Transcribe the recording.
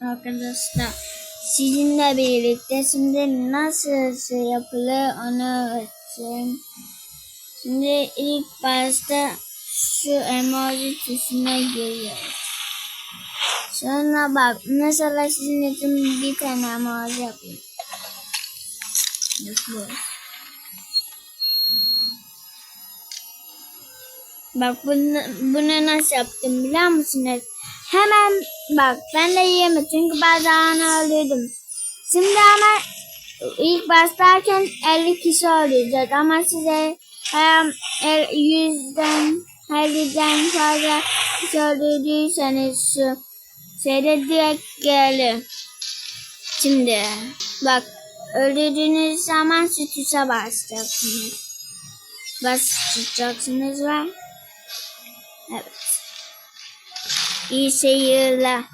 arkadaşlar sizinle birlikte şimdi nasıl şey yapılır onu öğreteceğim. Şimdi ilk başta şu emoji tuşuna giriyoruz. Sonra bak mesela sizin için bir tane emoji yapayım. Bu. Bak bunu, bunu nasıl yaptım biliyor musunuz? Hemen bak ben de yiyemem çünkü bazen öldürdüm. Şimdi ama ilk başlarken 50 kişi öldüreceğiz ama size um, el- yüzden 50'den fazla kişi öldürdüyseniz şu şeyde direkt gelir. Şimdi bak öldürdüğünüz zaman tuşa basacaksınız. Basacaksınız ve Evet. İyi seyirler.